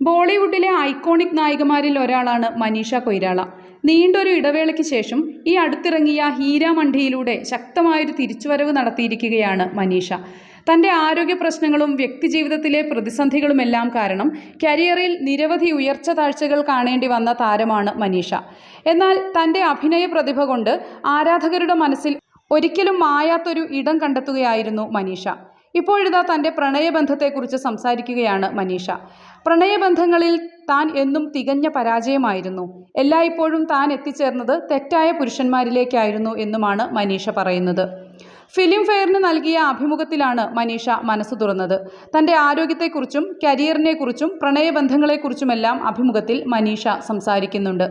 ബോളിവുഡിലെ ഐക്കോണിക് നായികമാരിൽ ഒരാളാണ് മനീഷ കൊയ്രാള. നീണ്ടൊരു ഇടവേളയ്ക്ക് ശേഷം ഈ അടുത്തിറങ്ങിയ ഹീരാമണ്ഡിയിലൂടെ ശക്തമായൊരു തിരിച്ചുവരവ് നടത്തിയിരിക്കുകയാണ് മനീഷ. തന്റെ ആരോഗ്യ പ്രശ്നങ്ങളും വ്യക്തിജീവിതത്തിലെ പ്രതിസന്ധികളുമെല്ലാം കാരണം കരിയറിൽ നിരവധി ഉയർച്ച താഴ്ചകൾ കാണേണ്ടി വന്ന താരമാണ് മനീഷ. എന്നാൽ തന്റെ അഭിനയ പ്രതിഭ കൊണ്ട് ആരാധകരുടെ മനസ്സിൽ ഒരിക്കലും മായാത്തൊരു ഇടം കണ്ടെത്തുകയായിരുന്നു മനീഷ. ഇപ്പോഴിതാ തന്റെ പ്രണയബന്ധത്തെക്കുറിച്ച് സംസാരിക്കുകയാണ് മനീഷ. പ്രണയബന്ധങ്ങളിൽ താൻ എന്നും തികഞ്ഞ പരാജയമായിരുന്നു. എല്ലായ്പ്പോഴും താൻ എത്തിച്ചേർന്നത് തെറ്റായ പുരുഷന്മാരിലേക്കായിരുന്നു എന്നുമാണ് മനീഷ പറയുന്നത്. ഫിലിം ഫെയറിന് നൽകിയ അഭിമുഖത്തിലാണ് മനീഷ മനസ്സ് തുറന്നത്. തന്റെ ആരോഗ്യത്തെക്കുറിച്ചും കരിയറിനെക്കുറിച്ചും പ്രണയബന്ധങ്ങളെക്കുറിച്ചുമെല്ലാം അഭിമുഖത്തിൽ മനീഷ സംസാരിക്കുന്നുണ്ട്.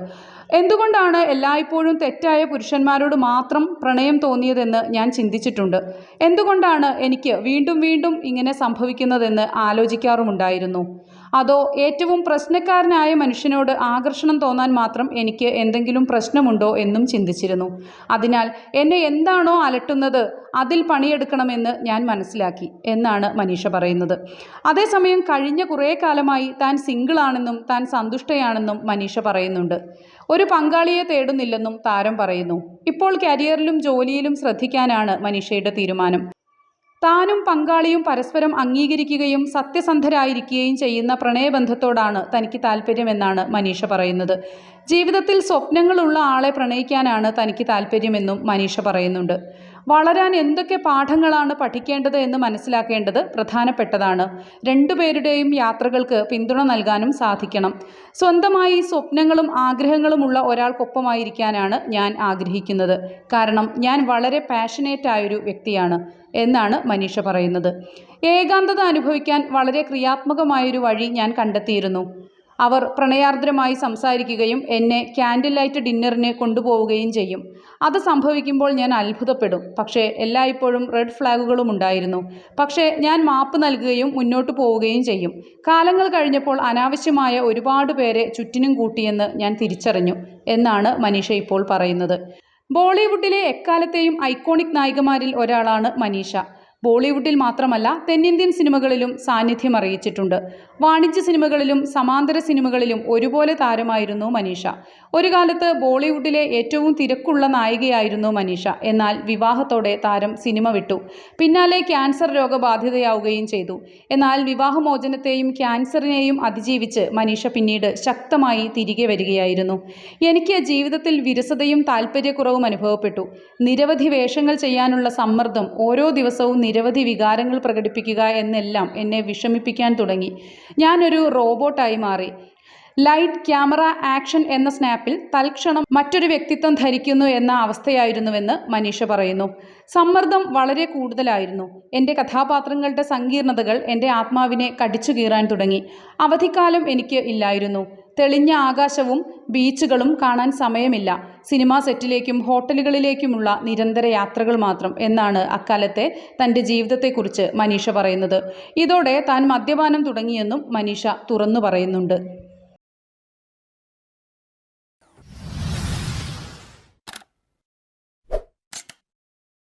എന്തുകൊണ്ടാണ് എല്ലായ്പ്പോഴും തെറ്റായ പുരുഷന്മാരോട് മാത്രം പ്രണയം തോന്നിയതെന്ന് ഞാൻ ചിന്തിച്ചിട്ടുണ്ട്. എന്തുകൊണ്ടാണ് എനിക്ക് വീണ്ടും വീണ്ടും ഇങ്ങനെ സംഭവിക്കുന്നതെന്ന് ആലോചിക്കാറുമുണ്ടായിരുന്നു. അതോ ഏറ്റവും പ്രശ്നക്കാരനായ മനുഷ്യനോട് ആകർഷണം തോന്നാൻ മാത്രം എനിക്ക് എന്തെങ്കിലും പ്രശ്നമുണ്ടോ എന്നും ചിന്തിച്ചിരുന്നു. അതിനാൽ എന്നെ എന്താണോ അലട്ടുന്നത് അതിൽ പണിയെടുക്കണമെന്ന് ഞാൻ മനസ്സിലാക്കി എന്നാണ് മനീഷ പറയുന്നത്. അതേസമയം കഴിഞ്ഞ കുറേ കാലമായി താൻ സിംഗിളാണെന്നും താൻ സന്തുഷ്ടയാണെന്നും മനീഷ പറയുന്നുണ്ട്. ഒരു പങ്കാളിയെ തേടുന്നില്ലെന്നും താരം പറയുന്നു. ഇപ്പോൾ കരിയറിലും ജോലിയിലും ശ്രദ്ധിക്കാനാണ് മനീഷയുടെ തീരുമാനം. താനും പങ്കാളിയും പരസ്പരം അംഗീകരിക്കുകയും സത്യസന്ധരായിരിക്കുകയും ചെയ്യുന്ന പ്രണയബന്ധത്തോടാണ് തനിക്ക് താല്പര്യമെന്നാണ് മനീഷ പറയുന്നത്. ജീവിതത്തിൽ സ്വപ്നങ്ങളുള്ള ആളെ പ്രണയിക്കാനാണ് തനിക്ക് താല്പര്യമെന്നും മനീഷ പറയുന്നുണ്ട്. വളരാൻ എന്തൊക്കെ പാഠങ്ങളാണ് പഠിക്കേണ്ടത് എന്ന് മനസ്സിലാക്കേണ്ടത് പ്രധാനപ്പെട്ടതാണ്. രണ്ടുപേരുടെയും യാത്രകൾക്ക് പിന്തുണ നൽകാനും സാധിക്കണം. സ്വന്തമായി സ്വപ്നങ്ങളും ആഗ്രഹങ്ങളുമുള്ള ഒരാൾക്കൊപ്പമായിരിക്കാനാണ് ഞാൻ ആഗ്രഹിക്കുന്നത്. കാരണം ഞാൻ വളരെ പാഷനേറ്റ് ആയൊരു വ്യക്തിയാണ് എന്നാണ് മനീഷ പറയുന്നത്. ഏകാന്തത അനുഭവിക്കാൻ വളരെ ക്രിയാത്മകമായൊരു വഴി ഞാൻ കണ്ടെത്തിയിരുന്നു. അവർ പ്രണയാർദ്രമായി സംസാരിക്കുകയും എന്നെ ക്യാൻഡിൽ ലൈറ്റ് ഡിന്നറിന് കൊണ്ടുപോവുകയും ചെയ്യും. അത് സംഭവിക്കുമ്പോൾ ഞാൻ അത്ഭുതപ്പെടും. പക്ഷേ എല്ലായ്പ്പോഴും റെഡ് ഫ്ലാഗുകളും ഉണ്ടായിരുന്നു. പക്ഷേ ഞാൻ മാപ്പ് നൽകുകയും മുന്നോട്ട് പോവുകയും ചെയ്യും. കാലങ്ങൾ കഴിഞ്ഞപ്പോൾ അനാവശ്യമായ ഒരുപാട് പേരെ ചുറ്റിനും കൂട്ടിയെന്ന് ഞാൻ തിരിച്ചറിഞ്ഞു എന്നാണ് മനീഷ ഇപ്പോൾ പറയുന്നത്. ബോളിവുഡിലെ എക്കാലത്തെയും ഐക്കോണിക് നായികമാരിൽ ഒരാളാണ് മനീഷ. ബോളിവുഡിൽ മാത്രമല്ല തെന്നിന്ത്യൻ സിനിമകളിലും സാന്നിധ്യം അറിയിച്ചിട്ടുണ്ട്. വാണിജ്യ സിനിമകളിലും സമാന്തര സിനിമകളിലും ഒരുപോലെ താരമായിരുന്നു മനീഷ. ഒരു കാലത്ത് ബോളിവുഡിലെ ഏറ്റവും തിരക്കുള്ള നായികയായിരുന്നു മനീഷ. എന്നാൽ വിവാഹത്തോടെ താരം സിനിമ വിട്ടു. പിന്നാലെ ക്യാൻസർ രോഗബാധിതയാവുകയും ചെയ്തു. എന്നാൽ വിവാഹമോചനത്തെയും ക്യാൻസറിനെയും അതിജീവിച്ച് മനീഷ പിന്നീട് ശക്തമായി തിരികെ വരികയായിരുന്നു. എനിക്ക് ജീവിതത്തിൽ വിരസതയും താല്പര്യക്കുറവും അനുഭവപ്പെട്ടു. നിരവധി വേഷങ്ങൾ ചെയ്യാനുള്ള സമ്മർദ്ദം ഓരോ ദിവസവും നിരവധി വികാരങ്ങൾ പ്രകടിപ്പിക്കുക എന്നെല്ലാം എന്നെ വിഷമിപ്പിക്കാൻ തുടങ്ങി. ഞാനൊരു റോബോട്ടായി മാറി. ലൈറ്റ് ക്യാമറ ആക്ഷൻ എന്ന സ്നാപ്പിൽ തൽക്ഷണം മറ്റൊരു വ്യക്തിത്വം ധരിക്കുന്നു എന്ന അവസ്ഥയായിരുന്നുവെന്ന് മനീഷ പറയുന്നു. സമ്മർദ്ദം വളരെ കൂടുതലായിരുന്നു. എന്റെ കഥാപാത്രങ്ങളുടെ സങ്കീർണതകൾ എന്റെ ആത്മാവിനെ കടിച്ചു കീറാൻ തുടങ്ങി. അവധിക്കാലം എനിക്ക് ഇല്ലായിരുന്നു. തെളിഞ്ഞ ആകാശവും ബീച്ചുകളും കാണാൻ സമയമില്ല. സിനിമാ സെറ്റിലേക്കും ഹോട്ടലുകളിലേക്കുമുള്ള നിരന്തര യാത്രകൾ മാത്രം എന്നാണ് അക്കാലത്തെ തന്റെ ജീവിതത്തെക്കുറിച്ച് മനീഷ പറയുന്നത്. ഇതോടെ താൻ മദ്യപാനം തുടങ്ങിയെന്നും മനീഷ തുറന്നു പറയുന്നുണ്ട്.